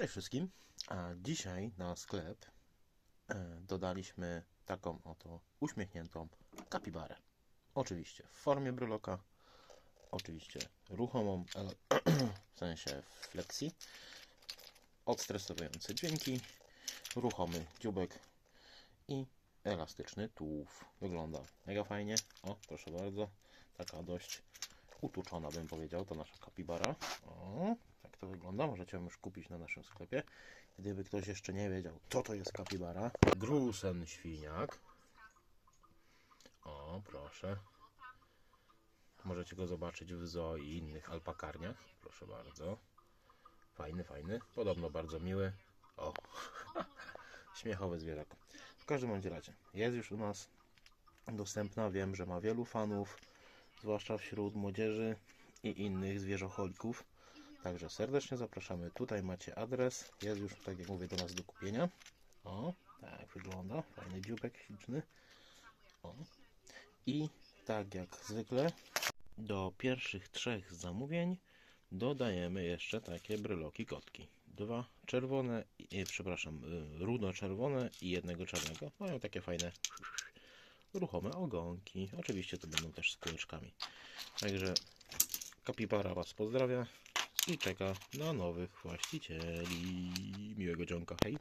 Cześć wszystkim. A dzisiaj na sklep e, dodaliśmy taką oto uśmiechniętą kapibarę. Oczywiście w formie bryloka, oczywiście ruchomą, w sensie flexi, odstresujące dźwięki, ruchomy dziubek i elastyczny tułów. Wygląda mega fajnie. O, proszę bardzo, taka dość utuczona bym powiedział, to nasza kapibara. O, to wygląda, możecie ją już kupić na naszym sklepie. Gdyby ktoś jeszcze nie wiedział, co to jest kapibara. Grusen świniak. O, proszę. Możecie go zobaczyć w zoo i innych alpakarniach. Proszę bardzo. Fajny, fajny. Podobno bardzo miły. O, śmiechowy zwierzak. W każdym bądź razie, jest już u nas dostępna. Wiem, że ma wielu fanów, zwłaszcza wśród młodzieży i innych zwierzocholików. Także serdecznie zapraszamy. Tutaj macie adres. Jest już, tak jak mówię, do nas do kupienia. O, tak wygląda. Fajny dziubek śliczny. O. I tak jak zwykle, do pierwszych trzech zamówień dodajemy jeszcze takie bryloki kotki. Dwa czerwone, i, przepraszam, y, rudo-czerwone i jednego czarnego. Mają takie fajne ruchome ogonki. Oczywiście to będą też z kółeczkami. Także kapibara Was pozdrawia i czeka na nowych właścicieli. Miłego dzionka, hej!